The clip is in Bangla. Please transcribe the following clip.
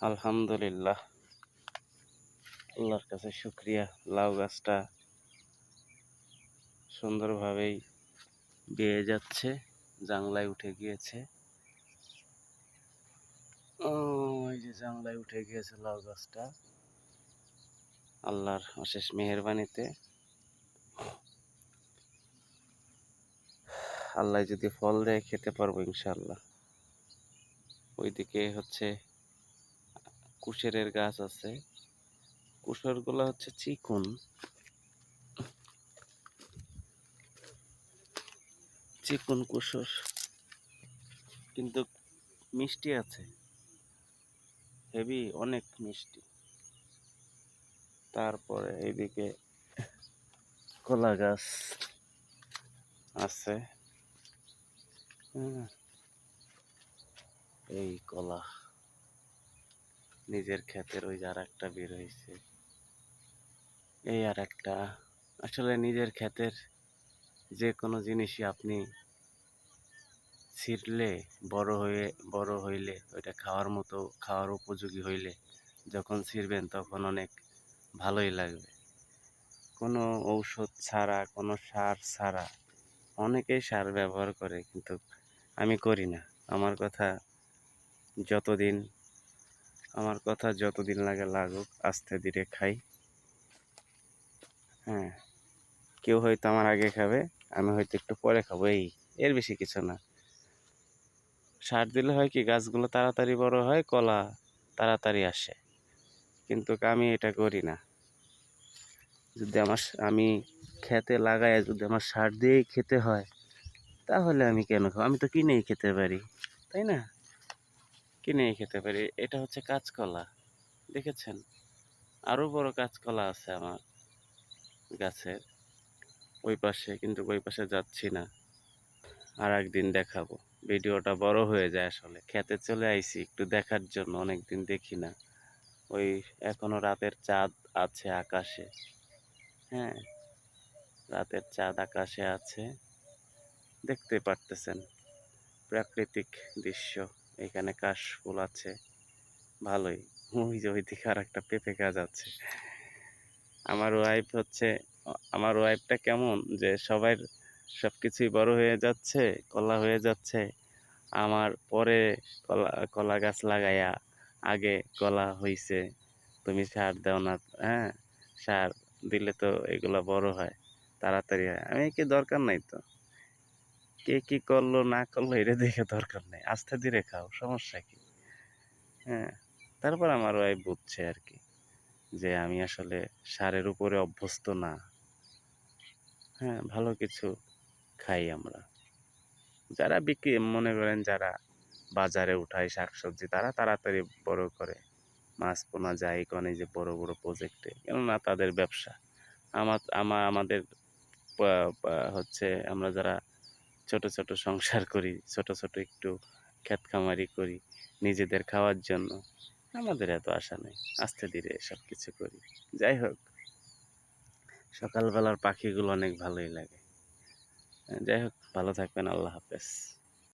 আলহামদুলিল্লাহ। আল্লাহর কাছে শুক্রিয়া। লাউ গাছটা সুন্দরভাবেই বেয়ে যাচ্ছে জাংলায় উঠে গিয়েছে। ও এই যে জাংলায় উঠে গিয়েছে লাউ গাছটা। আল্লাহর অশেষ মেহরবানিতে। আল্লাহ যদি ফল দেয়, খেতে পারব ইনশাল্লাহ ওইদিকে হচ্ছে কুশেরের গাছ আছে। কুশরগুলো হচ্ছে চিকুন। চিকুন কুসর কিন্তু মিষ্টি আছে। হেভি, অনেক মিষ্টি। তারপরে এইদিকে কলা গাছ আছে। হ্যাঁ। এই কলা। নিজের ক্ষেতের ওই আর একটা বের হয়েছে এই আর একটা আসলে নিজের ক্ষেতের যে কোনো জিনিসই আপনি ছিটলে বড় হয়ে, বড় হইলে, ওইটা খাওয়ার মতো, খাওয়ার উপযোগী হইলে যখন ছিঁড়বেন তখন অনেক ভালোই লাগবে। কোনো ঔষধ ছাড়া, কোনো সার ছাড়া অনেকেই সার ব্যবহার করে, কিন্তু আমি করি না। আমার কথা যতদিন আমার কথা যতদিন লাগে লাগুক, আস্তে ধীরে খাই। হ্যাঁ কেউ হয়তো আমার আগে খাবে, আমি হয়তো একটু পরে খাব, এই, এর বেশি কিছু না। সার দিলে হয় কি, গাছগুলো তাড়াতাড়ি বড় হয়, কলা তাড়াতাড়ি আসে। কিন্তু আমি এটা করি না। যদি আমার আমি খেতে লাগাই যদি আমার সার দিয়েই খেতে হয়, তাহলে আমি কেন খাব? আমি তো কিনেই খেতে পারি, তাই না? কিনেই খেতে পারি। এটা হচ্ছে কাঁচকলা, দেখেছেন? আরও বড় কাঁচকলা আছে আমার গাছের। ওই পাশে, কিন্তু ওই পাশে যাচ্ছি না। আর একদিন দেখাবো। ভিডিওটা বড় হয়ে যায় আসলে। খেতে চলে আইছি, একটু দেখার জন্য অনেক দিন দেখি না। ওই এখনও রাতের চাঁদ আছে আকাশে। হ্যাঁ রাতের চাঁদ আকাশে আছে। দেখতে পারতেছেন, প্রাকৃতিক দৃশ্য। এখানে কাশ ফুল আছে। ভালোই। ওই যে আর একটা পেঁপে গাছ আছে। আমার ওয়াইফ হচ্ছে, আমার ওয়াইফটা কেমন যে সবাই সব কিছুই বড় হয়ে যাচ্ছে, কলা হয়ে যাচ্ছে। আমার পরে কলা কলা গাছ লাগাইয়া আগে কলা হইছে। তুমি সার দাও না হ্যাঁ? সার দিলে তো এগুলো বড় হয়, তাড়াতাড়ি হয়। আমি কি দরকার নাই তো? কে কি করল, না করল, এটা দেখে দরকার নেই। আস্তে ধীরে খাও সমস্যা কি? হ্যাঁ তারপর আমার ওয়াইফ বুঝছে আর কি, যে আমি আসলে সারের উপরে অভ্যস্ত না। হ্যাঁ ভালো কিছু খাই আমরা। যারা বিক্রি, মনে করেন যারা বাজারে উঠায় শাকসবজি, তারা তাড়াতাড়ি বড় করে মাছ পোনা যায় কনে যে বড় বড় প্রজেক্টে কেননা তাদের ব্যবসা। আমার আমাদের হচ্ছে আমরা যারা ছোট ছোট সংসার করি, ছোট ছোট একটু ক্ষেত খামারি করি নিজেদের খাওয়ার জন্য। আমাদের এত আশা নেই, আস্তে ধীরে সব কিছু করি। যাই হোক, সকালবেলার পাখিগুলো অনেক ভালোই লাগে। যাই হোক, ভালো থাকবেন, আল্লাহ হাফেজ।